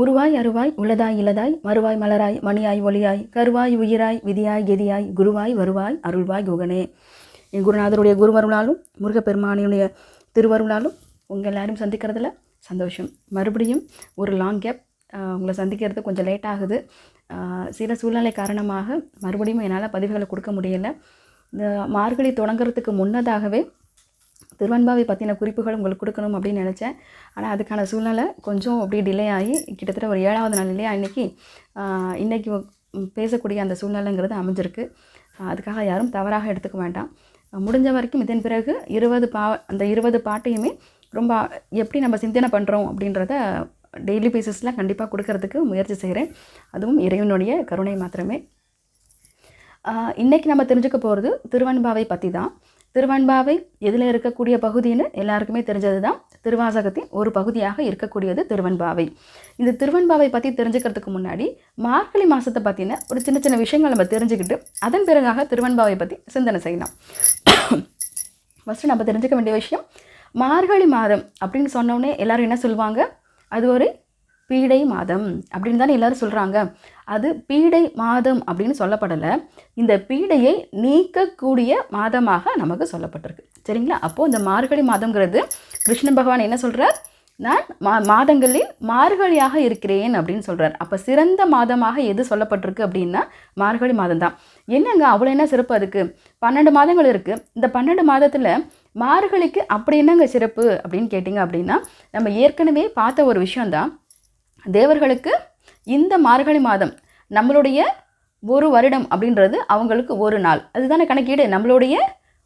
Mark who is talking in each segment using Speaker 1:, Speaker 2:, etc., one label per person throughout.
Speaker 1: உருவாய் அருவாய் உள்ளதாய் இலதாய் மறுவாய் மலராய் மணியாய் ஒளியாய் கருவாய் உயிராய் விதியாய் கெதியாய் குருவாய் வருவாய் அருள்வாய் குகனே. என் குருநாதருடைய குருவருளாலும் முருகப்பெருமானியுடைய திருவருளாலும் உங்கள் எல்லாரும் சந்திக்கிறதுல சந்தோஷம். மறுபடியும் ஒரு லாங் கேப் உங்களை சந்திக்கிறது கொஞ்சம் லேட் ஆகுது. சில சூழ்நிலை காரணமாக மறுபடியும் என்னால் பதிவுகளை கொடுக்க முடியலை. இந்த மார்கழி தொடங்குறதுக்கு முன்னதாகவே திருவன்பாவை பற்றின குறிப்புகள் உங்களுக்கு கொடுக்கணும் அப்படின்னு நினச்சேன். ஆனால் அதுக்கான சூழ்நிலை கொஞ்சம் அப்படியே டிலே ஆகி கிட்டத்தட்ட ஒரு ஏழாவது நாள் இல்லையா இன்றைக்கி இன்றைக்கி பேசக்கூடிய அந்த சூழ்நிலைங்கிறது அமைஞ்சிருக்கு. அதுக்காக யாரும் தவறாக எடுத்துக்க வேண்டாம். முடிஞ்ச வரைக்கும் இதன் பிறகு இருபது பா அந்த இருபது பாட்டையுமே ரொம்ப எப்படி நம்ம சிந்தனை பண்ணுறோம் அப்படின்றத டெய்லி பேசிஸில் கண்டிப்பாக கொடுக்கறதுக்கு முயற்சி செய்கிறேன் அதுவும் இறைவனுடைய கருணை மாத்திரமே. இன்றைக்கி நம்ம தெரிஞ்சுக்க போகிறது திருவன்பாவை பற்றி தான் திருவன்பாவை எதில் இருக்கக்கூடிய பகுதின்னு எல்லாருக்குமே தெரிஞ்சது தான் திருவாசகத்தின் ஒரு பகுதியாக இருக்கக்கூடியது திருவன்பாவை இந்த திருவன்பாவை பற்றி தெரிஞ்சுக்கிறதுக்கு முன்னாடி மார்கழி மாதத்தை பற்றின ஒரு சின்ன சின்ன விஷயங்கள் நம்ம தெரிஞ்சுக்கிட்டு அதன் பிறகாக திருவன்பாவை பற்றி சிந்தனை செய்யலாம். ஃபஸ்ட்டு நம்ம தெரிஞ்சுக்க வேண்டிய விஷயம் மார்கழி மாதம் அப்படின்னு சொன்னோடனே எல்லாரும் என்ன சொல்லுவாங்க? அது ஒரு பீடை மாதம் அப்படின்னு தானே எல்லாரும் சொல்கிறாங்க அது பீடை மாதம் அப்படின்னு சொல்லப்படலை. இந்த பீடையை நீக்கக்கூடிய மாதமாக நமக்கு சொல்லப்பட்டிருக்கு. சரிங்களா? அப்போது இந்த மார்கழி மாதங்கிறது கிருஷ்ண பகவான் என்ன சொல்கிறார் நான் மா மாதங்களில் மார்கழியாக இருக்கிறேன் அப்படின்னு சொல்கிறார் அப்போ சிறந்த மாதமாக எது சொல்லப்பட்டிருக்கு அப்படின்னா மார்கழி மாதம் தான் என்னங்க அவ்வளோ என்ன சிறப்பு அதுக்கு? பன்னெண்டு மாதங்கள் இருக்குது இந்த பன்னெண்டு மாதத்தில் மார்கழிக்கு அப்படி என்னங்க சிறப்பு அப்படின்னு கேட்டிங்க அப்படின்னா நம்ம ஏற்கனவே பார்த்த ஒரு விஷயந்தான் தேவர்களுக்கு இந்த மார்கழி மாதம் நம்மளுடைய ஒரு வருடம் அப்படின்றது அவங்களுக்கு ஒரு நாள். அதுதானே கணக்கீடு? நம்மளுடைய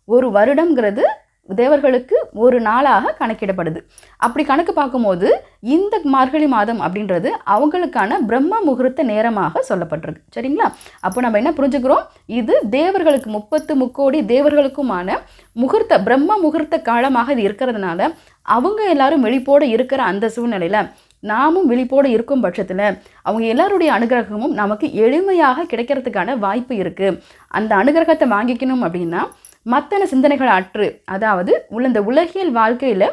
Speaker 1: ஒரு வருடங்கிறது தேவர்களுக்கு ஒரு நாளாக கணக்கிடப்படுது. அப்படி கணக்கு பார்க்கும்போது இந்த மார்கழி மாதம் அப்படின்றது அவங்களுக்கான பிரம்ம முகூர்த்த நேரமாக சொல்லப்பட்டிருக்கு. சரிங்களா? அப்போ நம்ம என்ன புரிஞ்சுக்கிறோம்? இது தேவர்களுக்கு முப்பத்து முக்கோடி தேவர்களுக்குமான முகூர்த்த பிரம்ம முகூர்த்த காலமாக இது இருக்கிறதுனால அவங்க எல்லாரும் வெளிப்போடு இருக்கிற அந்த சூழ்நிலையில் நாமும் விழிப்போடு இருக்கும் பட்சத்தில் அவங்க எல்லாருடைய அனுகிரகமும் நமக்கு எளிமையாக கிடைக்கிறதுக்கான வாய்ப்பு இருக்குது அந்த அனுகிரகத்தை வாங்கிக்கணும் அப்படின்னா மத்தன சிந்தனைகள் அற்று அதாவது உள்ள இந்த உலகியல் வாழ்க்கையில்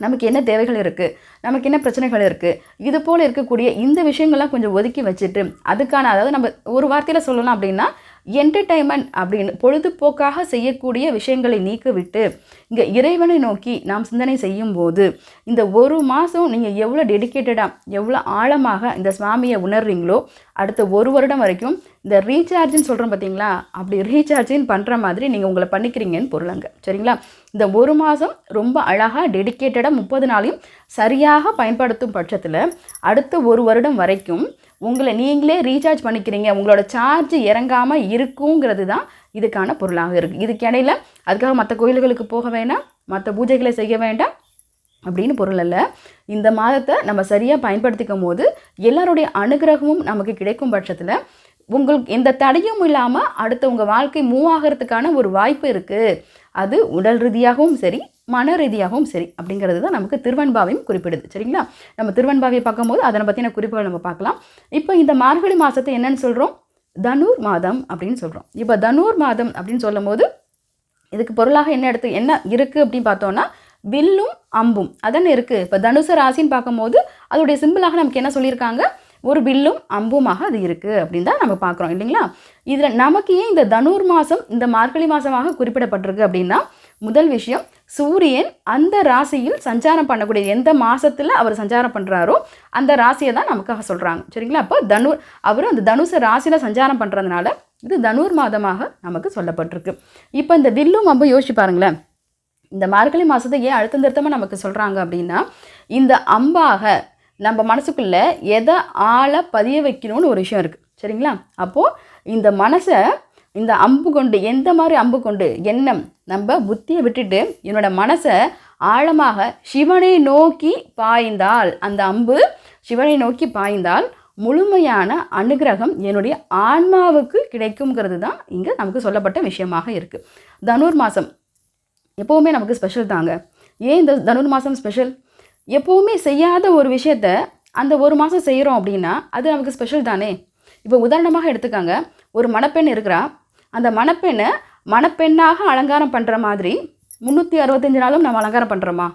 Speaker 1: நமக்கு என்ன தேவைகள் இருக்குது நமக்கு என்ன பிரச்சனைகள் இருக்குது இது போல் இருக்கக்கூடிய இந்த விஷயங்கள்லாம் கொஞ்சம் ஒதுக்கி வச்சுட்டு அதுக்கான அதாவது நம்ம ஒரு வார்த்தையில் சொல்லலாம் அப்படின்னா என்டர்டைன்மெண்ட் அப்படின்னு பொழுதுபோக்காக செய்யக்கூடிய விஷயங்களை நீக்கிவிட்டு இங்கே இறைவனை நோக்கி நாம் சிந்தனை செய்யும் போது இந்த ஒரு மாதம் நீங்கள் எவ்வளோ டெடிக்கேட்டடாக எவ்வளோ ஆழமாக இந்த சுவாமியை உணர்றீங்களோ அடுத்த ஒரு வருடம் வரைக்கும் இந்த ரீசார்ஜின்னு சொல்கிறோம் பார்த்தீங்களா அப்படி ரீசார்ஜின் பண்ணுற மாதிரி நீங்கள் உங்களை பண்ணிக்கிறீங்கன்னு பொருளுங்க சரிங்களா? இந்த ஒரு மாதம் ரொம்ப அழகாக டெடிக்கேட்டடாக முப்பது நாளையும் சரியாக பயன்படுத்தும் பட்சத்தில் அடுத்த ஒரு வருடம் வரைக்கும் உங்களை நீங்களே ரீசார்ஜ் பண்ணிக்கிறீங்க. உங்களோட சார்ஜ் இறங்காமல் இருக்குங்கிறது தான் இதுக்கான பொருளாக இருக்குது இதுக்கு இடையில அதுக்காக மற்ற கோயில்களுக்கு போக வேண்டாம் மற்ற பூஜைகளை செய்ய வேண்டாம் அப்படின்னு பொருள் அல்ல. இந்த மாதத்தை நம்ம சரியாக பயன்படுத்திக்கும் போது எல்லாருடைய அனுகிரகமும் நமக்கு கிடைக்கும் பட்சத்தில் உங்களுக்கு எந்த தடையும் இல்லாமல் அடுத்த உங்கள் வாழ்க்கை மூவ் ஆகிறதுக்கான ஒரு வாய்ப்பு இருக்குது அது உடல் ரீதியாகவும் சரி மன ரீதியாகவும் சரி அப்படிங்கிறது தான் நமக்கு திருவன்பாவையும் குறிப்பிடுது. சரிங்களா? நம்ம திருவன்பாவையை பார்க்கும்போது அதனை பற்றின குறிப்புகள் நம்ம பார்க்கலாம். இப்போ இந்த மார்கழி மாதத்தை என்னன்னு சொல்கிறோம் தனுர் மாதம் அப்படின்னு சொல்கிறோம் இப்போ தனுர் மாதம் அப்படின்னு சொல்லும் போது இதுக்கு பொருளாக என்ன எடுத்து என்ன இருக்குது அப்படின்னு பார்த்தோன்னா வில்லும் அம்பும். அதென்ன இருக்குது இப்போ தனுசு ராசின்னு பார்க்கும்போது அதோடைய சிம்பிளாக நமக்கு என்ன சொல்லியிருக்காங்க? ஒரு வில்லும் அம்புமாக அது இருக்குது அப்படின்னு தான் நம்ம பார்க்குறோம் இல்லைங்களா? இதில் நமக்கு ஏன் இந்த தனுர் மாதம் இந்த மார்கழி மாதமாக குறிப்பிடப்பட்டிருக்கு அப்படின்னா முதல் விஷயம் சூரியன் அந்த ராசியில் சஞ்சாரம் பண்ணக்கூடிய எந்த மாதத்தில் அவர் சஞ்சாரம் பண்ணுறாரோ அந்த ராசியை தான் நமக்காக சொல்கிறாங்க சரிங்களா? அப்போ தனு அவர் அந்த தனுசு ராசியில் சஞ்சாரம் பண்ணுறதுனால இது தனுர் மாதமாக நமக்கு சொல்லப்பட்டிருக்கு. இப்போ இந்த வில்லும் அம்பும் யோசிச்சு பாருங்களேன். இந்த மார்கழி மாதத்தை ஏன் அழுத்தம் திருத்தமாக நமக்கு சொல்கிறாங்க அப்படின்னா இந்த அம்பாக நம்ம மனசுக்குள்ளே எதை ஆளை பதிய வைக்கணும்னு ஒரு விஷயம் இருக்குது சரிங்களா? அப்போது இந்த மனசை இந்த அம்பு கொண்டு எந்த மாதிரி அம்பு கொண்டு எண்ணம் நம்ம புத்தியை விட்டுட்டு என்னோட மனசை ஆழமாக சிவனை நோக்கி பாய்ந்தால் அந்த அம்பு சிவனை நோக்கி பாய்ந்தால் முழுமையான அனுகிரகம் என்னுடைய ஆன்மாவுக்கு கிடைக்குங்கிறது தான் இங்கே நமக்கு சொல்லப்பட்ட விஷயமாக இருக்குது தனுர் மாதம் எப்போவுமே நமக்கு ஸ்பெஷல் தாங்க. ஏன் இந்த தனுர் மாதம் ஸ்பெஷல் எப்போவுமே செய்யாத ஒரு விஷயத்த அந்த ஒரு மாதம் செய்கிறோம் அப்படின்னா அது நமக்கு ஸ்பெஷல் தானே? இப்போ உதாரணமாக எடுத்துக்காங்க. ஒரு மணப்பெண் இருக்கிறா. அந்த மணப்பெண்ணை மணப்பெண்ணாக அலங்காரம் பண்ணுற மாதிரி முந்நூற்றி அறுபத்தஞ்சு நாளும் நம்ம அலங்காரம் பண்ணுறோமா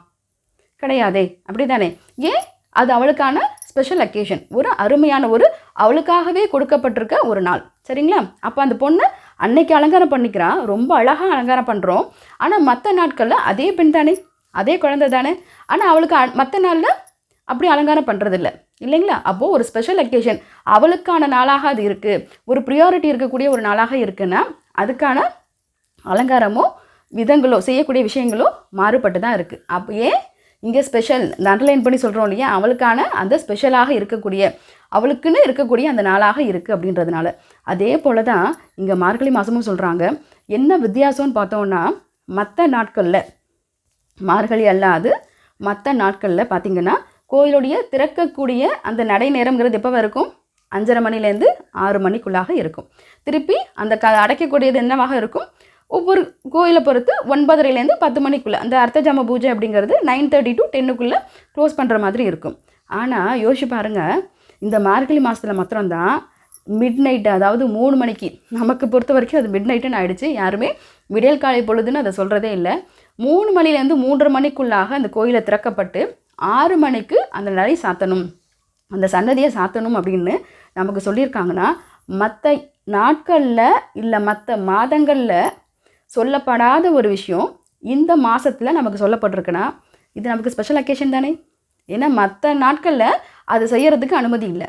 Speaker 1: கிடையாதே. அப்படி தானே ஏன்? அது அவளுக்கான ஸ்பெஷல் அக்கேஷன் ஒரு அருமையான ஒரு அவளுக்காகவே கொடுக்கப்பட்டிருக்க ஒரு நாள். சரிங்களா? அப்போ அந்த பொண்ணு அன்னைக்கு அலங்காரம் பண்ணிக்கிறா. ரொம்ப அழகாக அலங்காரம் பண்ணுறோம் ஆனால் மற்ற நாட்களில் அதே பெண் தானே? அதே குழந்தை தானே? ஆனால் அவளுக்கு மற்ற நாளில் அப்படி அலங்காரம் பண்ணுறதில்ல இல்லைங்களா? அப்போது ஒரு ஸ்பெஷல் அக்கேஷன் அவளுக்கான நாளாக அது இருக்குது ஒரு ப்ரியாரிட்டி இருக்கக்கூடிய ஒரு நாளாக இருக்குன்னா அதுக்கான அலங்காரமோ விதங்களோ செய்யக்கூடிய விஷயங்களோ மாறுபட்டு தான் இருக்குது அப்போ ஏன்? இங்கே ஸ்பெஷல் இந்த அண்டர்லைன் பண்ணி சொல்கிறோம் இல்லையா? அவளுக்கான அந்த ஸ்பெஷலாக இருக்கக்கூடிய அவளுக்குன்னு இருக்கக்கூடிய அந்த நாளாக இருக்குது அப்படின்றதுனால. அதே போல தான் இங்கே மார்கழி மாதமும் சொல்கிறாங்க என்ன வித்தியாசம்னு பார்த்தோன்னா மற்ற நாட்களில் மார்கழி அல்லாது மற்ற நாட்களில் பார்த்திங்கன்னா கோயிலுடைய திறக்கக்கூடிய அந்த நடை நேரம்ங்கிறது எப்போ இருக்கும்? அஞ்சரை மணிலேருந்து ஆறு மணிக்குள்ளாக இருக்கும். திருப்பி அந்த க அடைக்கக்கூடியது என்னவாக இருக்கும்? ஒவ்வொரு கோயிலை பொறுத்து ஒன்பதரைலேருந்து பத்து மணிக்குள்ளே அந்த அர்த்தஜாம பூஜை அப்படிங்கிறது நைன் தேர்ட்டி டு டென்னுக்குள்ளே க்ளோஸ் பண்ணுற மாதிரி இருக்கும். ஆனால் யோசிச்சு பாருங்கள் இந்த மார்கழி மாதத்தில் மாத்திரம்தான் மிட் நைட்டு அதாவது மூணு மணிக்கு நமக்கு பொறுத்த வரைக்கும் அது மிட் நைட்டுன்னு ஆயிடுச்சு. யாருமே விடியல் காலை பொழுதுன்னு அதை சொல்கிறதே இல்லை. மூணு மணிலேருந்து மூன்றரை மணிக்குள்ளாக அந்த கோயிலை திறக்கப்பட்டு ஆறு மணிக்கு அந்த நடை சாத்தணும். அந்த சன்னதியை சாத்தணும் அப்படின்னு நமக்கு சொல்லியிருக்காங்கன்னா மற்ற நாட்களில் இல்லை மற்ற மாதங்களில் சொல்லப்படாத ஒரு விஷயம் இந்த மாதத்தில் நமக்கு சொல்லப்பட்டிருக்குன்னா இது நமக்கு ஸ்பெஷல் அக்கேஷன் தானே. ஏன்னா மற்ற நாட்களில் அது செய்யறதுக்கு அனுமதி இல்லை.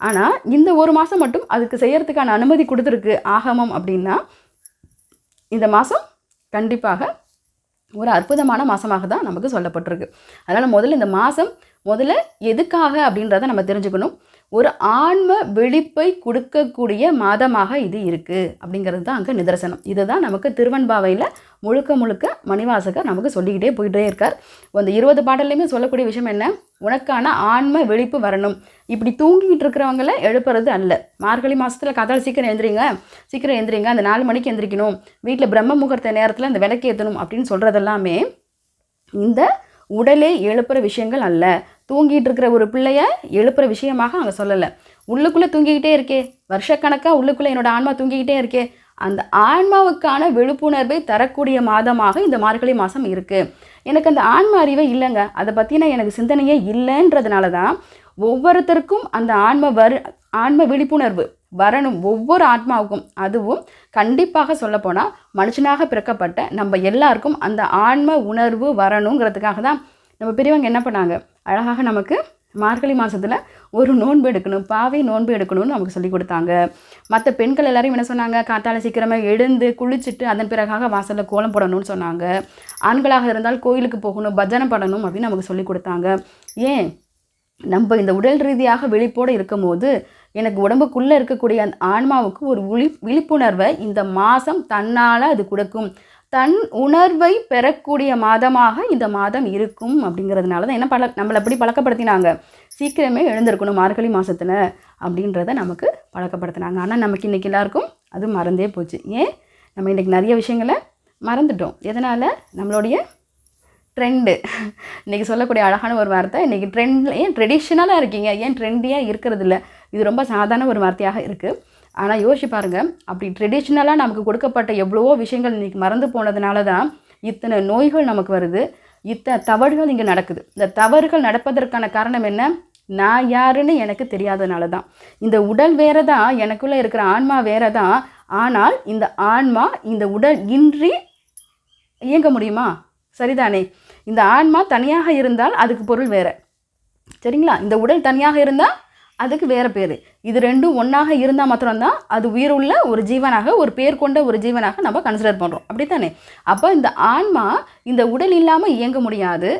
Speaker 1: ஆனால் இந்த ஒரு மாதம் மட்டும் அதுக்கு செய்கிறதுக்கான அனுமதி கொடுத்துருக்கு ஆகமம் அப்படின்னா இந்த மாதம் கண்டிப்பாக ஒரு அற்புதமான மாதமாக தான் நமக்கு சொல்லப்பட்டிருக்கு. அதனால் முதல்ல இந்த மாதம் முதல்ல எதுக்காக அப்படின்றத நம்ம தெரிஞ்சுக்கணும். ஒரு ஆன்ம விழிப்பை கொடுக்கக்கூடிய மாதமாக இது இருக்குது அப்படிங்கிறது தான் அங்கே நிதர்சனம். இதுதான் நமக்கு திருவன்பாவையில் முழுக்க முழுக்க மணிவாசகர் நமக்கு சொல்லிக்கிட்டே போயிட்டே இருக்கார். அந்த இருபது பாடல்லையுமே சொல்லக்கூடிய விஷயம் என்ன? உனக்கான ஆன்ம விழிப்பு வரணும். இப்படி தூங்கிட்டு இருக்கிறவங்கள எழுப்புறது அல்ல. மார்கழி மாதத்தில் கதால் சீக்கிரம் எந்திரிங்க சீக்கிரம் எந்திரிங்க அந்த நாலு மணிக்கு எந்திரிக்கணும் வீட்டில் பிரம்ம முகூர்த்த நேரத்தில் அந்த விளக்கு ஏற்றணும் அப்படின்னு சொல்கிறதெல்லாமே இந்த உடலே எழுப்புற விஷயங்கள் அல்ல. தூங்கிட்டு இருக்கிற ஒரு பிள்ளைய எழுப்புற விஷயமாக அங்கே சொல்லலை. உள்ளுக்குள்ளே தூங்கிக்கிட்டே இருக்கே. வருஷக்கணக்காக உள்ளுக்குள்ளே என்னோட ஆன்மா தூங்கிக்கிட்டே இருக்கே. அந்த ஆன்மாவுக்கான விழிப்புணர்வை தரக்கூடிய மாதமாக இந்த மார்கழி மாதம் இருக்குது எனக்கு அந்த ஆன்ம அறிவே இல்லைங்க. அதை பற்றின எனக்கு சிந்தனையே இல்லைன்றதுனால தான் ஒவ்வொருத்தருக்கும் அந்த ஆன்ம வரு ஆன்ம விழிப்புணர்வு வரணும் ஒவ்வொரு ஆத்மாவுக்கும் அதுவும் கண்டிப்பாக சொல்லப்போனால் மனுஷனாக பிறக்கப்பட்ட நம்ம எல்லாருக்கும் அந்த ஆன்ம உணர்வு வரணுங்கிறதுக்காக தான் நம்ம பெரியவங்க என்ன பண்ணாங்க? அழகாக நமக்கு மார்கழி மாதத்தில் ஒரு நோன்பு எடுக்கணும் பாவை நோன்பு எடுக்கணும்னு நமக்கு சொல்லி கொடுத்தாங்க. மற்ற பெண்கள் எல்லாரையும் என்ன சொன்னாங்க? காத்தால சீக்கிரமாக எழுந்து குளிச்சுட்டு அதன் பிறகாக வாசலில் கோலம் போடணும்னு சொன்னாங்க. ஆண்களாக இருந்தால் கோயிலுக்கு போகணும் பஜனை பண்ணணும் அப்படின்னு நமக்கு சொல்லி கொடுத்தாங்க. ஏன்? நம்ம இந்த உடல் ரீதியாக விழிப்போடு இருக்கும் போது எனக்கு உடம்புக்குள்ளே இருக்கக்கூடிய அந்த ஆன்மாவுக்கு ஒரு விழி விழிப்புணர்வை இந்த மாதம் தன்னால் அது கொடுக்கும். தன் உணர்வை பெறக்கூடிய மாதமாக இந்த மாதம் இருக்கும் அப்படிங்கிறதுனால தான் என்ன பழ நம்மளை எப்படி பழக்கப்படுத்தினாங்க. சீக்கிரமே எழுந்திருக்கணும் மார்கழி மாதத்தில் அப்படின்றத நமக்கு பழக்கப்படுத்தினாங்க. ஆனால் நமக்கு இன்றைக்கி எல்லாருக்கும் அது மறந்தே போச்சு. ஏன்? நம்ம இன்றைக்கி நிறைய விஷயங்களை மறந்துட்டோம். எதனால்? நம்மளுடைய ட்ரெண்டு இன்றைக்கி சொல்லக்கூடிய அழகான ஒரு வார்த்தை இன்றைக்கி ட்ரெண்ட் ஏன் ட்ரெடிஷ்னலாக இருக்கீங்க? ஏன் ட்ரெண்டியாக இருக்கிறது இல்லை? இது ரொம்ப சாதாரண ஒரு வார்த்தையாக இருக்குது ஆனால் யோசிச்சு பாருங்கள் அப்படி ட்ரெடிஷ்னலாக நமக்கு கொடுக்கப்பட்ட எவ்வளவோ விஷயங்கள் இன்றைக்கி மறந்து போனதுனால தான் இத்தனை நோய்கள் நமக்கு வருது. இத்தனை தவறுகள் இங்கே நடக்குது. இந்த தவறுகள் நடப்பதற்கான காரணம் என்ன? நான் யாருன்னு எனக்கு தெரியாதனால தான் இந்த உடல் வேறு தான் எனக்குள்ளே இருக்கிற ஆன்மா வேறு தான் ஆனால் இந்த ஆன்மா இந்த உடல் இன்றி இயங்க முடியுமா? சரிதானே. இந்த ஆன்மா தனியாக இருந்தால் அதுக்கு பொருள் வேறு. சரிங்களா? இந்த உடல் தனியாக இருந்தால் அதுக்கு வேறு பேர். இது ரெண்டும் ஒன்றாக இருந்தால் மாத்திரம்தான் அது உயிர் உள்ள ஒரு ஜீவனாக ஒரு பேர் கொண்ட ஒரு ஜீவனாக நம்ம கன்சிடர் பண்ணுறோம் அப்படித்தானே? அப்போ இந்த ஆன்மா இந்த உடல் இல்லாமல் இயங்க முடியாது.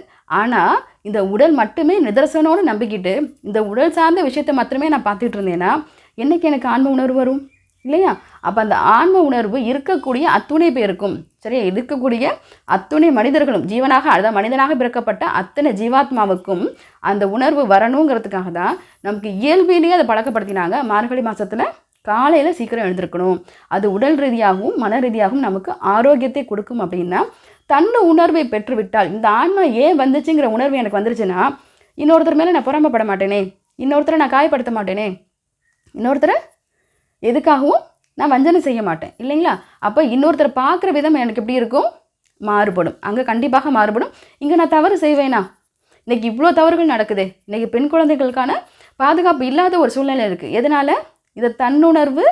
Speaker 1: ஆனால் இந்த உடல் மட்டுமே நிதர்சனோடு நம்பிக்கிட்டு இந்த உடல் சார்ந்த விஷயத்தை மட்டுமே நான் பார்த்துட்டு இருந்தேன்னா என்னைக்கு எனக்கு ஆன்ம உணர்வு வரும்? இல்லையா? அப்போ அந்த ஆன்ம உணர்வு இருக்கக்கூடிய அத்துணை பேருக்கும் சரியா? இருக்கக்கூடிய அத்துணை மனிதர்களும் ஜீவனாக அதாவது மனிதனாக பிறக்கப்பட்ட அத்தனை ஜீவாத்மாவுக்கும் அந்த உணர்வு வரணுங்கிறதுக்காக தான் நமக்கு இயல்பிலேயே அதை பழக்கப்படுத்தினாங்க மார்கழி மாதத்தில் காலையில் சீக்கிரம் எழுந்திருக்கணும். அது உடல் ரீதியாகவும் மன ரீதியாகவும் நமக்கு ஆரோக்கியத்தை கொடுக்கும் அப்படின்னா தன்னை உணர்வை பெற்றுவிட்டால் இந்த ஆன்மா ஏன் வந்துச்சுங்கிற உணர்வு எனக்கு வந்துருச்சுன்னா இன்னொருத்தர் மேலே நான் புறம்பப்பட மாட்டேனே இன்னொருத்தரை நான் காயப்படுத்த மாட்டேனே இன்னொருத்தரை எதுக்காகவும் நான் வஞ்சனை செய்ய மாட்டேன் இல்லைங்களா? அப்போ இன்னொருத்தர் பார்க்குற விதம் எனக்கு எப்படி இருக்கும்? மாறுபடும். அங்கே கண்டிப்பாக மாறுபடும். இங்கே நான் தவறு செய்வேனா? இன்றைக்கி இவ்வளோ தவறுகள் நடக்குது. இன்றைக்கி பெண் குழந்தைகளுக்கான பாதுகாப்பு இல்லாத ஒரு சூழ்நிலை இருக்குது எதனால்? இதை தன்னுணர்வு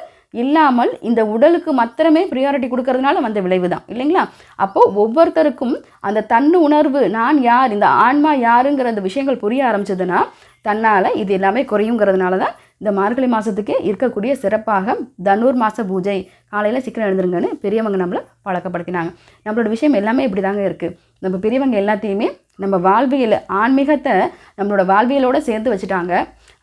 Speaker 1: இல்லாமல் இந்த உடலுக்கு மாத்திரமே ப்ரியாரிட்டி கொடுக்கறதுனால வந்த விளைவு தான் இல்லைங்களா? அப்போது ஒவ்வொருத்தருக்கும் அந்த தன்னு உணர்வு நான் யார் இந்த ஆன்மா யாருங்கிற அந்த விஷயங்கள் புரிய ஆரம்பிச்சதுன்னா தன்னால் இது எல்லாமே குறையுங்கிறதுனால தான் இந்த மார்கழி மாதத்துக்கு இருக்கக்கூடிய சிறப்பாக தனுர் மாத பூஜை. காலையில் சீக்கிரம் எழுந்துருங்கன்னு பெரியவங்க நம்மளை பழக்கப்படுத்தினாங்க. நம்மளோட விஷயம் எல்லாமே இப்படி தாங்க இருக்குது நம்ம பெரியவங்க எல்லாத்தையுமே நம்ம வாழ்வியல் ஆன்மீகத்தை நம்மளோட வாழ்வியலோடு சேர்த்து வச்சுட்டாங்க.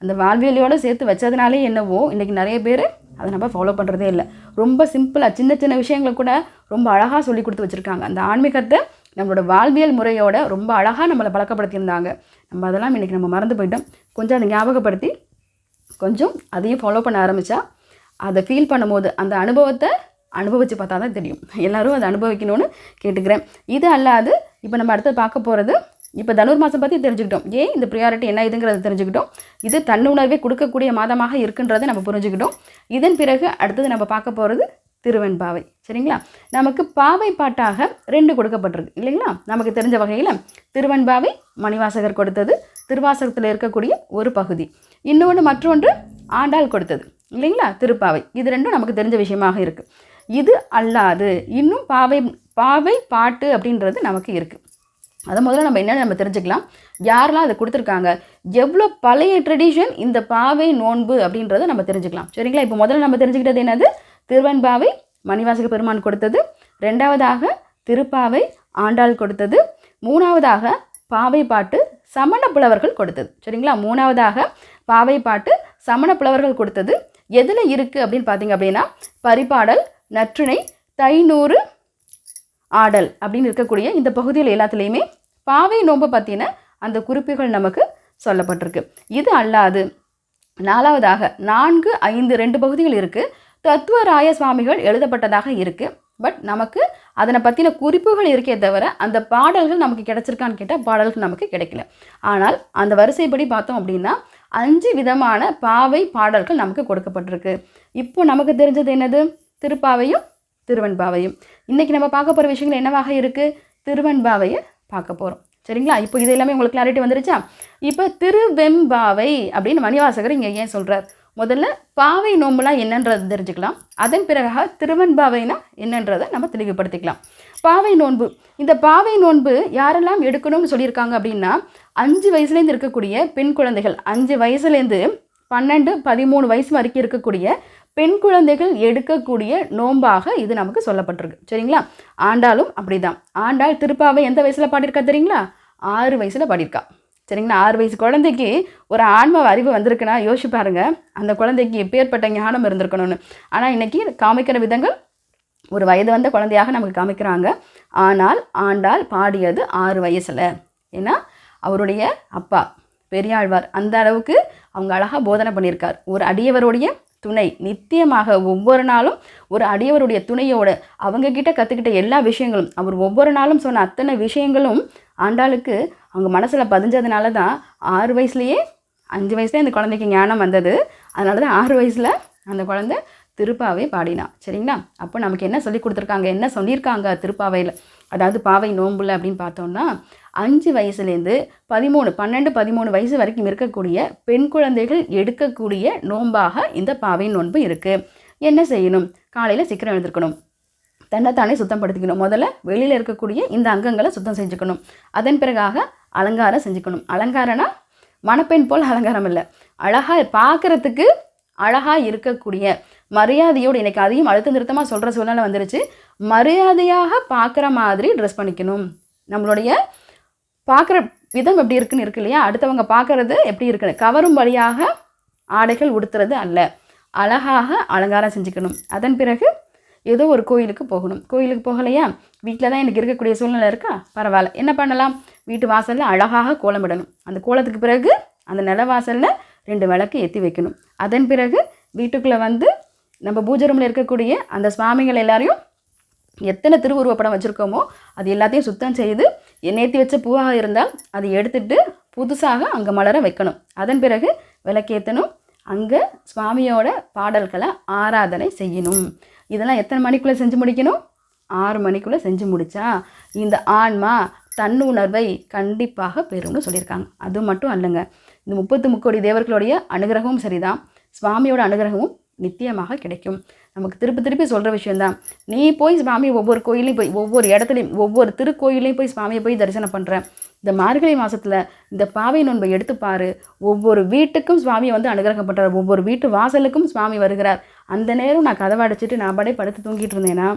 Speaker 1: அந்த வாழ்வியலோடு சேர்த்து வச்சதுனாலே என்னவோ இன்றைக்கி நிறைய பேர் அதை நம்ம ஃபாலோ பண்ணுறதே இல்லை. ரொம்ப சிம்பிளாக சின்ன சின்ன விஷயங்களை கூட ரொம்ப அழகாக சொல்லி கொடுத்து வச்சுருக்காங்க. அந்த ஆன்மீகத்தை நம்மளோட வாழ்வியல் முறையோட ரொம்ப அழகாக நம்மளை பழக்கப்படுத்தியிருந்தாங்க. நம்ம அதெல்லாம் இன்றைக்கி நம்ம மறந்து போயிட்டோம். கொஞ்சம் அதை ஞாபகப்படுத்தி கொஞ்சம் அதையும் ஃபாலோ பண்ண ஆரம்பித்தா அதை ஃபீல் பண்ணும்போது அந்த அனுபவத்தை அனுபவித்து பார்த்தா தான் தெரியும். எல்லோரும் அதை அனுபவிக்கணும்னு கேட்டுக்கிறேன். இது அல்லாது இப்போ நம்ம அடுத்து பார்க்க போகிறது இப்போ தனுர் மாதம் பற்றி தெரிஞ்சுக்கிட்டோம். ஏன் இந்த ப்ரியாரிட்டி என்ன இதுங்கிறத தெரிஞ்சுக்கிட்டோம். இது தன்னுணர்வே கொடுக்கக்கூடிய மாதமாக இருக்குன்றதை நம்ம புரிஞ்சுக்கிட்டோம். இதன் பிறகு அடுத்தது நம்ம பார்க்க போகிறது திருவெண்பாவை. சரிங்களா? நமக்கு பாவை பாட்டாக ரெண்டு கொடுக்கப்பட்டிருக்கு. இல்லைங்களா? நமக்கு தெரிஞ்ச வகையில் திருவெண்பாவை மணிவாசகர் கொடுத்தது. திருவாசகத்தில் இருக்கக்கூடிய ஒரு பகுதி. இன்னொன்று மற்றொன்று ஆண்டாள் கொடுத்தது. இல்லைங்களா? திருப்பாவை. இது ரெண்டும் நமக்கு தெரிஞ்ச விஷயமாக இருக்குது இது அல்லாது. இன்னும் பாவை பாவை பாட்டு அப்படின்றது நமக்கு இருக்குது அதை முதல்ல நம்ம என்னென்னு நம்ம தெரிஞ்சுக்கலாம். யாரெல்லாம் அதை கொடுத்துருக்காங்க? எவ்வளோ பழைய ட்ரெடிஷன் இந்த பாவை நோன்பு அப்படின்றத நம்ம தெரிஞ்சுக்கலாம். சரிங்களா? இப்போ முதல்ல நம்ம தெரிஞ்சுக்கிட்டது என்னது? திருவெண்பாவை மணிவாசக பெருமான் கொடுத்தது. ரெண்டாவதாக திருப்பாவை ஆண்டாள் கொடுத்தது. மூணாவதாக பாவை பாட்டு சமண புலவர்கள் கொடுத்தது. சரிங்களா? மூணாவதாக பாவை பாட்டு சமண புலவர்கள் கொடுத்தது. எதில் இருக்குது அப்படின்னு பார்த்தீங்க அப்படின்னா பரிபாடல் நற்றிணை தைநூறு ஆடல் அப்படின்னு இருக்கக்கூடிய இந்த பகுதியில் எல்லாத்துலேயுமே பாவை நோன்பை பற்றின அந்த குறிப்புகள் நமக்கு சொல்லப்பட்டிருக்கு. இது அல்லாது நாலாவதாக நான்கு ஐந்து ரெண்டு பகுதிகள் இருக்குது தத்துவராய சுவாமிகள் எழுதப்பட்டதாக இருக்குது பட் நமக்கு அதனை பற்றின குறிப்புகள் இருக்கே தவிர அந்த பாடல்கள் நமக்கு கிடைச்சிருக்கான்னு கேட்டால் பாடல்கள் நமக்கு கிடைக்கல. ஆனால் அந்த வரிசைப்படி பார்த்தோம் அப்படின்னா அஞ்சு விதமான பாவை பாடல்கள் நமக்கு கொடுக்கப்பட்டிருக்கு. இப்போ நமக்கு தெரிஞ்சது என்னது? திருப்பாவையும் திருவெண்பாவையும். இன்றைக்கி நம்ம பார்க்க போகிற விஷயங்கள் என்னவாக இருக்குது திருவெண்பாவையை பார்க்க போகிறோம் சரிங்களா? இப்போ இது எல்லாமே உங்களுக்கு கிளாரிட்டி வந்துருச்சா? இப்போ திருவெம்பாவை அப்படின்னு மணிவாசகர் இங்கே ஏன் சொல்கிறார் முதல்ல பாவை நோம்புலாம் என்னன்றது தெரிஞ்சுக்கலாம். அதன் பிறகாக திருவன்பாவைனா என்னன்றதை நம்ம தெளிவுபடுத்திக்கலாம். பாவை நோன்பு. இந்த பாவை நோன்பு யாரெல்லாம் எடுக்கணும்னு சொல்லியிருக்காங்க அப்படின்னா அஞ்சு வயசுலேருந்து இருக்கக்கூடிய பெண் குழந்தைகள் அஞ்சு வயசுலேருந்து பன்னெண்டு பதிமூணு வயசு வரைக்கும் இருக்கக்கூடிய பெண் குழந்தைகள் எடுக்கக்கூடிய நோன்பாக இது நமக்கு சொல்லப்பட்டிருக்கு. சரிங்களா? ஆண்டாலும் அப்படிதான். ஆண்டாள் திருப்பாவை எந்த வயசில் பாடியிருக்கா தெரியுங்களா? ஆறு வயசில் பாடியிருக்கா. சரிங்களா? ஆறு வயசு குழந்தைக்கு ஒரு ஆன்ம அறிவு வந்திருக்குன்னா யோசிச்சு பாருங்க. அந்த குழந்தைக்கு எப்பேற்பட்ட ஞானம் இருந்திருக்கணும்னு. ஆனால் இன்னைக்கு காமிக்கிற விதங்கள் ஒரு வயது வந்த குழந்தையாக நமக்கு காமிக்கிறாங்க. ஆனால் ஆண்டாள் பாடியது ஆறு வயசில். ஏன்னா அவருடைய அப்பா பெரியாழ்வார். அந்த அளவுக்கு அவங்க அழகாக போதனை பண்ணியிருக்கார். ஒரு அடியவருடைய துணை நித்தியமாக ஒவ்வொரு நாளும் ஒரு அடியவருடைய துணையோடு அவங்க கிட்ட கற்றுக்கிட்ட எல்லா விஷயங்களும் அவர் ஒவ்வொரு நாளும் சொன்ன அத்தனை விஷயங்களும் ஆண்டாளுக்கு அவங்க மனசில் பதிஞ்சதுனால தான் ஆறு வயசுலேயே அஞ்சு வயசுலேயே அந்த குழந்தைக்கு ஞானம் வந்தது. அதனால தான் ஆறு வயசில் அந்த குழந்தை திருப்பாவை பாடினா. சரிங்களா? அப்போ நமக்கு என்ன சொல்லி கொடுத்துருக்காங்க? என்ன சொல்லியிருக்காங்க திருப்பாவையில்? அதாவது பாவை நோம்புல அப்படின்னு பார்த்தோம்னா அஞ்சு வயசுலேருந்து பதிமூணு பன்னெண்டு பதிமூணு வயசு வரைக்கும் இருக்கக்கூடிய பெண் குழந்தைகள் எடுக்கக்கூடிய நோம்பாக இந்த பாவை நோன்பு இருக்குது என்ன செய்யணும்? காலையில் சீக்கிரம் எழுந்திருக்கணும். தன்னைத்தானே சுத்தப்படுத்திக்கணும் முதல்ல வெளியில் இருக்கக்கூடிய இந்த அங்கங்களை சுத்தம் செஞ்சுக்கணும். அதன் பிறகாக அலங்காரம் செஞ்சுக்கணும். அலங்காரம்னா மணப்பெண் போல் அலங்காரம் இல்லை. அழகாக பார்க்குறதுக்கு அழகாக இருக்கக்கூடிய மரியாதையோடு எனக்கு அதையும் அழுத்த நிறுத்தமாக சொல்கிற சூழ்நிலை வந்துருச்சு. மரியாதையாக பார்க்குற மாதிரி ட்ரெஸ் பண்ணிக்கணும். நம்மளுடைய பார்க்குற விதம் எப்படி இருக்குன்னு இருக்கு இல்லையா? அடுத்தவங்க பார்க்குறது எப்படி இருக்குன்னு. கவரும் வழியாக ஆடைகள் உடுத்துறது அல்ல. அழகாக அலங்காரம் செஞ்சுக்கணும். அதன் பிறகு ஏதோ ஒரு கோயிலுக்கு போகணும். கோயிலுக்கு போகலையா? வீட்டில் தான் எனக்கு இருக்கக்கூடிய சூழ்நிலை இருக்கா? பரவாயில்ல. என்ன பண்ணலாம்? வீட்டு வாசலில் அழகாக கோலமிடணும் அந்த கோலத்துக்கு பிறகு அந்த நில வாசலில் ரெண்டு விளக்கு ஏற்றி வைக்கணும். அதன் பிறகு வீட்டுக்குள்ளே வந்து நம்ம பூஜை ரூமில் இருக்கக்கூடிய அந்த சுவாமிகள் எல்லாரையும் எத்தனை திருவுருவப்படம் வச்சுருக்கோமோ அது எல்லாத்தையும் சுத்தம் செய்து நேர்த்தி வச்ச பூவாக இருந்தால் அதை எடுத்துட்டு புதுசாக அங்கே மலர வைக்கணும். அதன் பிறகு விளக்கேற்றணும் அங்கே சுவாமியோட பாடல்களை ஆராதனை செய்யணும். இதெல்லாம் எத்தனை மணிக்குள்ளே செஞ்சு முடிக்கணும்? ஆறு மணிக்குள்ளே செஞ்சு முடித்தா இந்த ஆன்மா தன்னுணர்வை கண்டிப்பாக பெறும்னு சொல்லியிருக்காங்க. அது மட்டும் அல்லங்க. இந்த முப்பத்து முக்கோடி தேவர்களுடைய அனுகிரகமும் சரிதான். சுவாமியோட அனுகிரகமும் நித்தியமாக கிடைக்கும். நமக்கு திருப்பி திருப்பி சொல்கிற விஷயந்தான் நீ போய் சுவாமி ஒவ்வொரு கோயிலையும் போய் ஒவ்வொரு இடத்துலையும் ஒவ்வொரு திருக்கோயிலையும் போய் சுவாமியை போய் தரிசனம் பண்ணுறேன் இந்த மார்கழி மாதத்தில் இந்த பாவை நோன்பை எடுத்துப்பார் ஒவ்வொரு வீட்டுக்கும் சுவாமி வந்து அனுகிரகம் பண்ணுறார் ஒவ்வொரு வீட்டு வாசலுக்கும் சுவாமி வருகிறார். அந்த நேரம் நான் கதவை அடைச்சிட்டு நான் படை படுத்து தூங்கிட்டு இருந்தேன்னா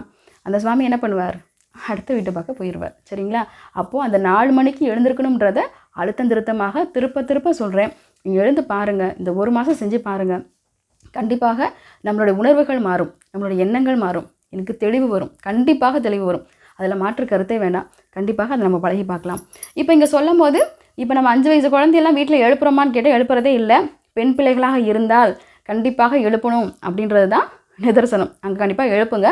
Speaker 1: அந்த சுவாமி என்ன பண்ணுவார்? அடுத்த வீட்டு பார்க்க போயிடுவார் சரிங்களா? அப்போது அந்த நாலு மணிக்கு எழுந்திருக்கணுன்றத அழுத்தம் திருத்தமாக திருப்ப திருப்ப சொல்கிறேன் நீங்கள் எழுந்து பாருங்கள் இந்த ஒரு மாதம் செஞ்சு பாருங்கள் கண்டிப்பாக நம்மளுடைய உணர்வுகள் மாறும். நம்மளுடைய எண்ணங்கள் மாறும். எனக்கு தெளிவு வரும். கண்டிப்பாக தெளிவு வரும். அதில் மாற்று கருத்தே வேண்டாம் கண்டிப்பாக அதை நம்ம பழகி பார்க்கலாம். இப்போ இங்கே சொல்லும் போது இப்போ நம்ம அஞ்சு வயசு குழந்தையெல்லாம் வீட்டில் எழுப்புறோமான்னு கேட்டால் எழுப்புறதே இல்லை. பெண் பிள்ளைகளாக இருந்தால் கண்டிப்பாக எழுப்பணும் அப்படின்றது தான் நிதர்சனம். அங்கே கண்டிப்பாக எழுப்புங்க.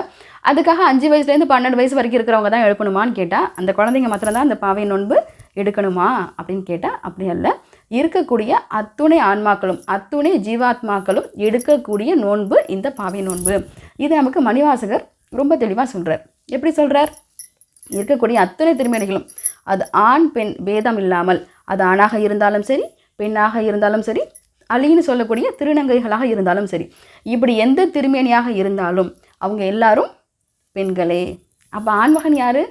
Speaker 1: அதுக்காக அஞ்சு வயசுலேருந்து பன்னெண்டு வயசு வரைக்கும் இருக்கிறவங்க தான் எழுப்பணுமான்னு கேட்டால் அந்த குழந்தைங்க மாத்திரம் தான் அந்த பாவை நோன்பு எடுக்கணுமா அப்படின்னு கேட்டால் அப்படி அல்ல. இருக்கக்கூடிய அத்துணை ஆன்மாக்களும் அத்துணை ஜீவாத்மாக்களும் எடுக்கக்கூடிய நோன்பு இந்த பாவி நோன்பு. இது நமக்கு மணிவாசகர் ரொம்ப தெளிவாக சொல்கிறார் எப்படி சொல்கிறார் இருக்கக்கூடிய அத்தனை திருமணிகளும் அது ஆண் பெண் பேதம் இல்லாமல் அது ஆணாக இருந்தாலும் சரி பெண்ணாக இருந்தாலும் சரி அலின்னு சொல்லக்கூடிய திருநங்கைகளாக இருந்தாலும் சரி இப்படி எந்த திருமேனியாக இருந்தாலும் அவங்க எல்லாரும் பெண்களே. அப்போ ஆண்மகன் யார்?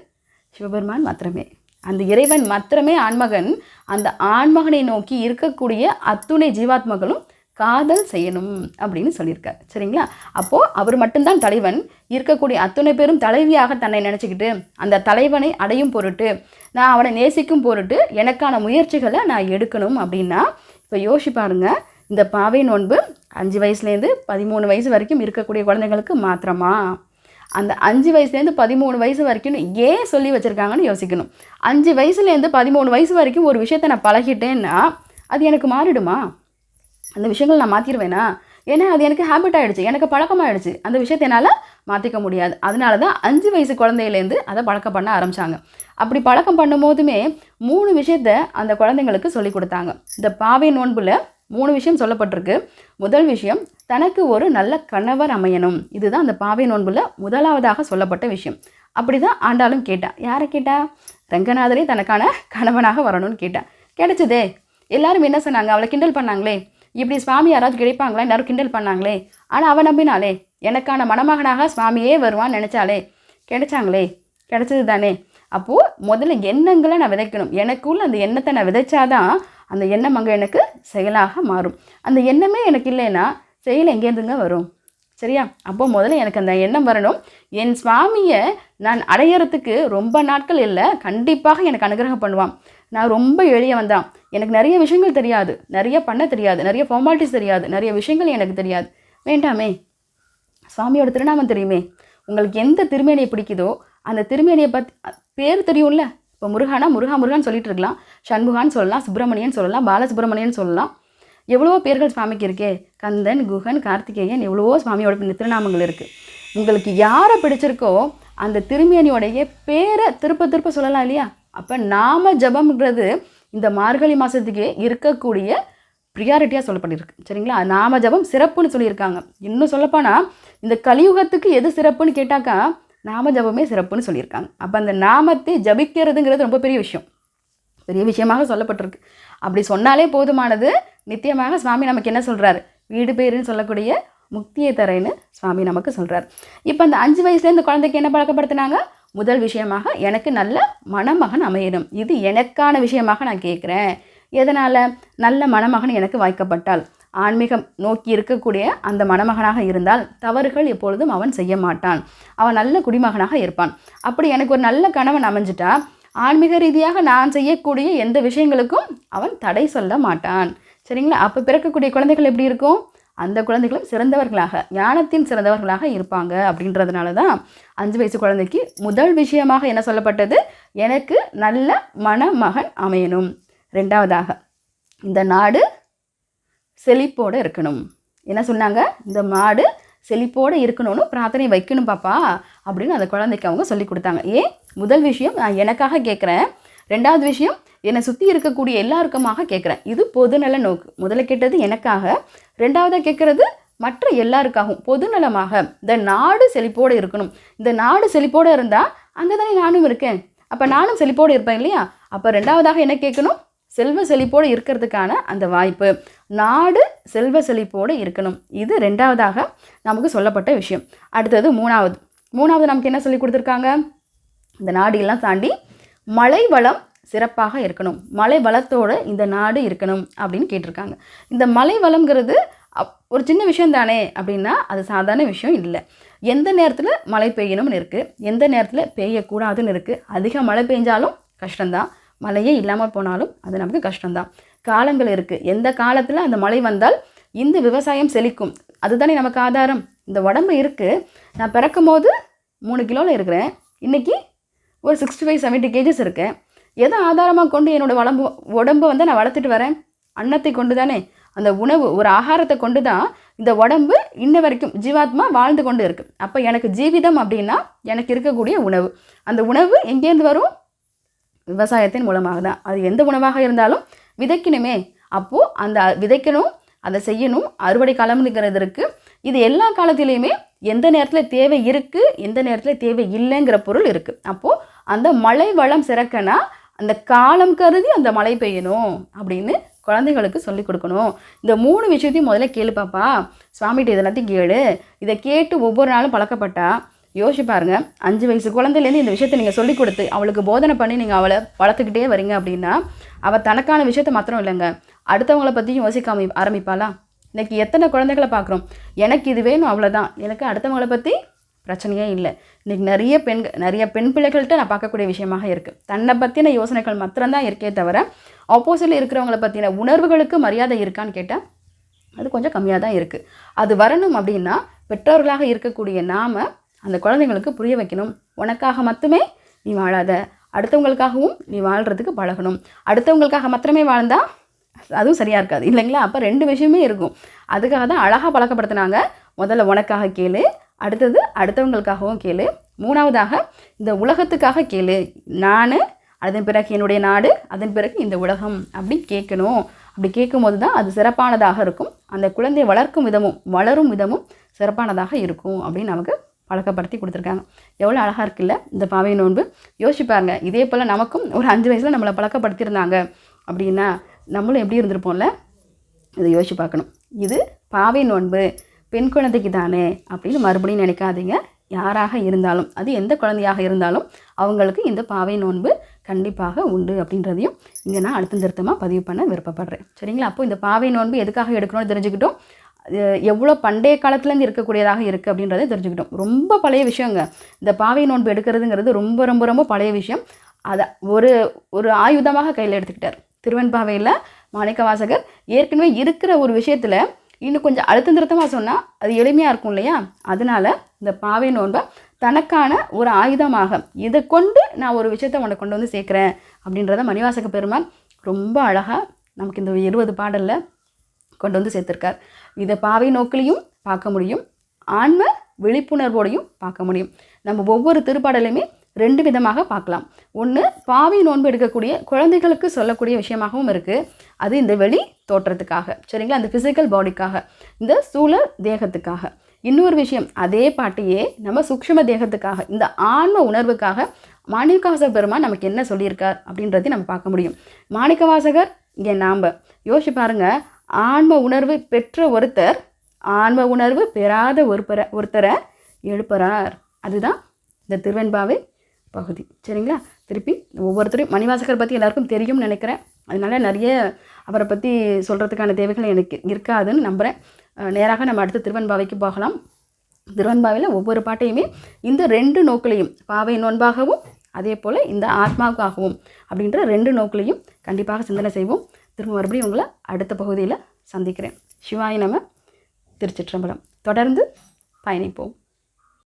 Speaker 1: சிவபெருமான் மாத்திரமே. அந்த இறைவன் மாத்திரமே ஆண்மகன் அந்த ஆண்மகனை நோக்கி இருக்கக்கூடிய அத்துணை ஜீவாத்மகளும் காதல் செய்யணும் அப்படின்னு சொல்லியிருக்கார். சரிங்களா? அப்போது அவர் மட்டும்தான் தலைவன். இருக்கக்கூடிய அத்துணை பேரும் தலைவியாக தன்னை நினச்சிக்கிட்டு அந்த தலைவனை அடையும் பொருட்டு நான் அவனை நேசிக்கும் பொருட்டு எனக்கான முயற்சிகளை நான் எடுக்கணும் அப்படின்னா இப்போ யோசிச்சு பாருங்க இந்த பாவை நோன்பு அஞ்சு வயசுலேருந்து பதிமூணு வயசு வரைக்கும் இருக்கக்கூடிய குழந்தைங்களுக்கு மாத்திரமா? அந்த அஞ்சு வயசுலேருந்து பதிமூணு வயசு வரைக்கும் ஏன் சொல்லி வச்சுருக்காங்கன்னு யோசிக்கணும். அஞ்சு வயசுலேருந்து பதிமூணு வயசு வரைக்கும் ஒரு விஷயத்தை நான் பழகிட்டேன்னா அது எனக்கு மாறிடுமா? அந்த விஷயங்கள் நான் மாற்றிடுவேனா ஏன்னா அது எனக்கு ஹேபிட் ஆகிடுச்சு எனக்கு பழக்கமாகிடுச்சு அந்த விஷயத்தை என்னால் மாற்றிக்க முடியாது. அதனால தான் அஞ்சு வயசு குழந்தையிலேருந்து அதை பழக்கம் பண்ண ஆரம்பித்தாங்க அப்படி பழக்கம் பண்ணும் போதுமே மூணு விஷயத்த அந்த குழந்தைங்களுக்கு சொல்லி கொடுத்தாங்க. இந்த பாவை நோன்புல மூணு விஷயம் சொல்லப்பட்டிருக்கு. முதல் விஷயம் தனக்கு ஒரு நல்ல கணவர் அமையணும். இதுதான் அந்த பாவை நோன்புல முதலாவதாக சொல்லப்பட்ட விஷயம். அப்படி தான் ஆண்டாலும் கேட்டா. யாரை கேட்டா? ரங்கநாதரே தனக்கான கணவனாக வரணும்னு கேட்டா. கிடைச்சதே எல்லாரும் என்ன சொன்னாங்க? அவளை கிண்டல் பண்ணாங்களே. இப்படி சுவாமி யாராவது கிடைப்பாங்களா? எல்லாரும் கிண்டல் பண்ணாங்களே. ஆனால் அவன் நம்பினாலே எனக்கான மணமகனாக சுவாமியே வருவான்னு நினச்சாலே கிடைச்சாங்களே. கிடைச்சது தானே அப்போது முதல்ல எண்ணங்களை நான் விதைக்கணும். எனக்குள்ள அந்த எண்ணத்தை நான் விதைச்சாதான் அந்த எண்ணம் அங்கே எனக்கு செயலாக மாறும். அந்த எண்ணமே எனக்கு இல்லைன்னா செயல் எங்கேருந்துங்க வரும்? சரியா? அப்போ முதல்ல எனக்கு அந்த எண்ணம் வரணும். என் சுவாமியை நான் அடையறதுக்கு ரொம்ப நாட்கள் இல்லை கண்டிப்பாக எனக்கு அனுகிரகம் பண்ணுவான். நான் ரொம்ப எளியவன் தான். எனக்கு நிறைய விஷயங்கள் தெரியாது. நிறைய பண்ண தெரியாது. நிறைய ஃபார்மாலிட்டிஸ் தெரியாது. நிறைய விஷயங்கள் எனக்கு தெரியாது. வேண்டாமே. சுவாமியோட திருநாமம் தெரியுமே. உங்களுக்கு எந்த திருமேனியை பிடிக்குதோ அந்த திருமேனியை பற்றி பேர் தெரியும்ல? இப்போ முருகானா முருகா முருகன் சொல்லிட்டு இருக்கலாம். சண்முகான்னு சொல்லலாம் சுப்பிரமணியன் சொல்லலாம் பாலசுப்ரமணியன் சொல்லலாம். எவ்வளவோ பேர்கள் சுவாமிக்கு இருக்கே. கந்தன் குகன் கார்த்திகேயன் எவ்வளவோ சுவாமியோட இந்த திருநாமங்கள் இருக்குது உங்களுக்கு யாரை பிடிச்சிருக்கோ அந்த திருமேனியோடைய பேரை திருப்ப திருப்ப சொல்லலாம் இல்லையா? அப்போ நாம ஜபம்ன்றது இந்த மார்கழி மாதத்துக்கே இருக்கக்கூடிய ப்ரியாரிட்டியாக சொல்லப்பட்டிருக்கு. சரிங்களா? நாம ஜபம் சிறப்புன்னு சொல்லியிருக்காங்க. இன்னும் சொல்லப்போனால் இந்த கலியுகத்துக்கு எது சிறப்புன்னு கேட்டாக்கா நாம ஜபமே சிறப்புன்னு சொல்லியிருக்காங்க. அப்போ அந்த நாமத்தை ஜபிக்கிறதுங்கிறது ரொம்ப பெரிய விஷயம். பெரிய விஷயமாக சொல்லப்பட்டிருக்கு. அப்படி சொன்னாலே போதுமானது. நித்தியமாக சுவாமி நமக்கு என்ன சொல்கிறாரு வீடு பேருன்னு சொல்லக்கூடிய முக்தியை தரேன்னு சுவாமி நமக்கு சொல்கிறார் இப்போ அந்த அஞ்சு வயசுலேருந்து இந்த குழந்தைக்கு என்ன பழக்கப்படுத்தினாங்க? முதல் விஷயமாக எனக்கு நல்ல மணமகன் அமையணும். இது எனக்கான விஷயமாக நான் கேட்குறேன் எதனால்? நல்ல மணமகன் எனக்கு வாய்க்கப்பட்டால் ஆன்மீகம் நோக்கி இருக்கக்கூடிய அந்த மணமகனாக இருந்தால் தவறுகள் எப்பொழுதும் அவன் செய்ய மாட்டான். அவன் நல்ல குடிமகனாக இருப்பான். அப்படி எனக்கு ஒரு நல்ல கணவன் அமைஞ்சிட்டா ஆன்மீக ரீதியாக நான் செய்யக்கூடிய எந்த விஷயங்களுக்கும் அவன் தடை சொல்ல மாட்டான். சரிங்களா? அப்போ பிறக்கக்கூடிய குழந்தைகள் எப்படி இருக்கும்? அந்த குழந்தைகளும் சிறந்தவர்களாக ஞானத்தின் சிறந்தவர்களாக இருப்பாங்க அப்படின்றதுனால தான் அஞ்சு வயசு குழந்தைக்கு முதல் விஷயமாக என்ன சொல்லப்பட்டது? எனக்கு நல்ல மணமகன் அமையணும். ரெண்டாவதாக இந்த நாடு செழிப்போடு இருக்கணும். என்ன சொன்னாங்க? இந்த மாடு செழிப்போடு இருக்கணும்னு பிரார்த்தனை வைக்கணும் பாப்பா அப்படின்னு அந்த குழந்தைக்கு அவங்க சொல்லி கொடுத்தாங்க. ஏன்? முதல் விஷயம் நான் எனக்காக கேட்குறேன். ரெண்டாவது விஷயம் என்னை சுற்றி இருக்கக்கூடிய எல்லாருக்குமாக கேட்குறேன். இது பொதுநல நோக்கு. முதல்ல கேட்டது எனக்காக ரெண்டாவதாக கேட்குறது மற்ற எல்லாருக்காகவும். பொதுநலமாக இந்த நாடு செழிப்போடு இருக்கணும். இந்த நாடு செழிப்போடு இருந்தால் அங்கே தானே நானும் இருக்கேன். அப்போ நானும் செழிப்போடு இருப்பேன் இல்லையா? அப்போ ரெண்டாவதாக என்ன கேட்கணும்? செல்வ செழிப்போடு இருக்கிறதுக்கான அந்த வாய்ப்பு. நாடு செல்வ செழிப்போடு இருக்கணும். இது ரெண்டாவதாக நமக்கு சொல்லப்பட்ட விஷயம். அடுத்தது மூணாவது. மூணாவது நமக்கு என்ன சொல்லி கொடுத்துருக்காங்க? இந்த நாடு எல்லாம் தாண்டி மழை வளம் சிறப்பாக இருக்கணும். மலை வளத்தோடு இந்த நாடு இருக்கணும் அப்படின்னு கேட்டிருக்காங்க. இந்த மலை வளம்ங்கிறது அப்- ஒரு சின்ன விஷயம் தானே அப்படின்னா அது சாதாரண விஷயம் இல்லை. எந்த நேரத்தில் மழை பெய்யணும்னு இருக்குது எந்த நேரத்தில் பெய்யக்கூடாதுன்னு இருக்குது அதிக மழை பெஞ்சாலும் கஷ்டம்தான். மழையே இல்லாமல் போனாலும் அது நமக்கு கஷ்டம்தான். காலங்கள் இருக்குது எந்த காலத்தில் அந்த மழை வந்தால் இந்த விவசாயம் செழிக்கும். அதுதானே நமக்கு ஆதாரம். இந்த உடம்பு இருக்குது நான் பிறக்கும் போது மூணு கிலோவில் இருக்கிறேன். இன்றைக்கி ஒரு சிக்ஸ்டி ஃபைவ் செவன்ட்டி கேஜஸ் இருக்கேன். எதை ஆதாரமாக கொண்டு என்னோடய உடம்பு உடம்பை வந்து நான் வளர்த்துட்டு வரேன்? அன்னத்தை கொண்டு தானே அந்த உணவு ஒரு ஆகாரத்தை கொண்டு தான் இந்த உடம்பு இன்ன வரைக்கும் ஜீவாத்மா வாழ்ந்து கொண்டு இருக்குது அப்போ எனக்கு ஜீவிதம் அப்படின்னா எனக்கு இருக்கக்கூடிய உணவு. அந்த உணவு எங்கேருந்து வரும்? விவசாயத்தின் மூலமாக தான் அது எந்த உணவாக இருந்தாலும் விதைக்கணுமே. அப்போது அந்த விதைக்கணும் அதை செய்யணும் அறுவடை காலம்ங்கிறது இருக்குது இது எல்லா காலத்திலையுமே எந்த நேரத்தில் தேவை இருக்குது எந்த நேரத்தில் தேவை இல்லைங்கிற பொருள் இருக்குது அப்போது அந்த மழை வளம் சிறக்கனா அந்த காலம் கருதி அந்த மழை பெய்யணும் அப்படின்னு குழந்தைகளுக்கு சொல்லிக் கொடுக்கணும். இந்த மூணு விஷயத்தையும் முதல்ல கேளு பாப்பா. சுவாமிகிட்ட இது எல்லாத்தையும் கேளு. இதை கேட்டு ஒவ்வொரு நாளும் பழக்கப்பட்டா யோசிச்சு பாருங்கள் அஞ்சு வயசு குழந்தையிலேருந்து இந்த விஷயத்தை நீங்கள் சொல்லி கொடுத்து அவளுக்கு போதனை பண்ணி நீங்கள் அவளை வளர்த்துக்கிட்டே வரீங்க அப்படின்னா அவள் தனக்கான விஷயத்த மாத்திரம் இல்லைங்க. அடுத்தவங்கள பற்றியும் யோசிக்க ஆரம்பிப்பாளா? இன்னைக்கு எத்தனை குழந்தைகளை பார்க்குறோம்? எனக்கு இது வேணும் அவ்வளோதான் எனக்கு அடுத்தவங்கள பற்றி பிரச்சனையே இல்லை. இன்றைக்கி நிறைய பெண்கள் நிறைய பெண் பிள்ளைகள்கிட்ட நான் பார்க்கக்கூடிய விஷயமாக இருக்குது தன்னை பற்றின யோசனைகள் மாத்திரம்தான் இருக்கே தவிர ஆப்போசிட்டில் இருக்கிறவங்கள பற்றின உணர்வுகளுக்கு மரியாதை இருக்கான்னு கேட்டால் அது கொஞ்சம் கம்மியாக தான் இருக்குது அது வரணும் அப்படின்னா பெற்றோர்களாக இருக்கக்கூடிய நாம் அந்த குழந்தைங்களுக்கு புரிய வைக்கணும். உனக்காக மட்டுமே நீ வாழாத. அடுத்தவங்களுக்காகவும் நீ வாழ்கிறதுக்கு பழகணும். அடுத்தவங்களுக்காக மாத்திரமே வாழ்ந்தால் அதுவும் சரியாக இருக்காது. இல்லைங்களா? அப்போ ரெண்டு விஷயமே இருக்கும். அதுக்காக தான் அழகாக பழக்கப்படுத்தினாங்க. முதல்ல உனக்காக கேளு. அடுத்தது அடுத்தவங்களுக்காகவும் கேளு. மூணாவதாக இந்த உலகத்துக்காக கேளு. நான் அதன் பிறகு என்னுடைய நாடு அதன் பிறகு இந்த உலகம் அப்படி கேட்கணும். அப்படி கேட்கும்போது தான் அது சிறப்பானதாக இருக்கும். அந்த குழந்தையை வளர்க்கும் விதமும் வளரும் விதமும் சிறப்பானதாக இருக்கும் அப்படின்னு நமக்கு பழக்கப்படுத்தி கொடுத்துருக்காங்க. எவ்வளோ அழகாக இருக்குல்ல இந்த பாவை நோன்பு. யோசிச்சு பாருங்க இதே போல் நமக்கும் ஒரு அஞ்சு வயசில் நம்மளை பழக்கப்படுத்தியிருந்தாங்க அப்படின்னா நம்மளும் எப்படி இருந்திருப்போம்ல? இதை யோசிச்சு பார்க்கணும். இது பாவை நோன்பு பெண் குழந்தைக்கு தானே அப்படின்னு மறுபடியும் நினைக்காதீங்க. யாராக இருந்தாலும் அது எந்த குழந்தையாக இருந்தாலும் அவங்களுக்கு இந்த பாவை நோன்பு கண்டிப்பாக உண்டு அப்படின்றதையும் இங்கே நான் அழுத்தம் திருத்தமாக பதிவு பண்ண விருப்பப்படுறேன். சரிங்களா? அப்போ இந்த பாவை நோன்பு எதுக்காக எடுக்கணும்னு தெரிஞ்சுக்கிட்டோம். எவ்வளோ பண்டைய காலத்துலேருந்து இருக்கக்கூடியதாக இருக்குது அப்படின்றத தெரிஞ்சுக்கிட்டோம். ரொம்ப பழைய விஷயங்க. இந்த பாவை நோன்பு எடுக்கிறதுங்கிறது ரொம்ப ரொம்ப ரொம்ப பழைய விஷயம். அதை ஒரு ஒரு ஆயுதமாக கையில் எடுத்துக்கிட்டார். திருவெண்பாவையில் மாணிக்கவாசகர் ஏற்கனவே இருக்கிற ஒரு விஷயத்தில் இன்னும் கொஞ்சம் அழுத்தம் திருத்தமாக சொன்னால் அது எளிமையாக இருக்கும் இல்லையா? அதனால இந்த பாவை நோன்பை தனக்கான ஒரு ஆயுதமாக இதை கொண்டு நான் ஒரு விஷயத்தை உன்னை கொண்டு வந்து சேர்க்குறேன் அப்படின்றத மணிவாசக பெருமான் ரொம்ப அழகாக நமக்கு இந்த இருபது பாடலில் கொண்டு வந்து சேர்த்துருக்கார். இதை பாவை நோக்கிலையும் பார்க்க முடியும். ஆன்ம விழிப்புணர்வோடையும் பார்க்க முடியும். நம்ம ஒவ்வொரு திருப்பாடலையுமே ரெண்டு விதமாக பார்க்கலாம். ஒன்று பாவி நோன்பு எடுக்கக்கூடிய குழந்தைகளுக்கு சொல்லக்கூடிய விஷயமாகவும் இருக்குது அது இந்த வெளி தோற்றத்துக்காக சரிங்களா? அந்த ஃபிசிக்கல் பாடிக்காக இந்த சூழ தேகத்துக்காக. இன்னொரு விஷயம் அதே பாட்டையே நம்ம சூக்ஷம தேகத்துக்காக இந்த ஆன்ம உணர்வுக்காக மாணிக்கவாசக பெருமான் நமக்கு என்ன சொல்லியிருக்கார் அப்படின்றதையும் நம்ம பார்க்க முடியும். மாணிக்கவாசகர் இங்கே நாம் யோசிச்சு பாருங்கள் ஆன்ம உணர்வு பெற்ற ஒருத்தர் ஆன்ம உணர்வு பெறாத ஒருத்தரை ஒருத்தரை எழுப்புறார். அதுதான் இந்த திருவெண்பாவை பகுதி. சரிங்களா? திருப்பி ஒவ்வொருத்தரையும் மணிவாசகர் பற்றி எல்லாருக்கும் தெரியும்னு நினைக்கிறேன். அதனால நிறைய அவரை பற்றி சொல்கிறதுக்கான தேவைகள் எனக்கு இருக்காதுன்னு நம்புகிறேன் நேராக நம்ம அடுத்து திருவெண்பாவைக்கு போகலாம். திருவெண்பாவையில் ஒவ்வொரு பாட்டையுமே இந்த ரெண்டு நோக்கிலையும் பாவை நோன்பாகவும் அதே போல் இந்த ஆத்மாவுக்காகவும் அப்படின்ற ரெண்டு நோக்கிலையும் கண்டிப்பாக சிந்தனை செய்வோம். திரும்ப மறுபடியும் உங்களை அடுத்த பகுதியில் சந்திக்கிறேன். சிவாய் நம்ம திருச்சிற்றம்பலம். தொடர்ந்து பயணிப்போம்.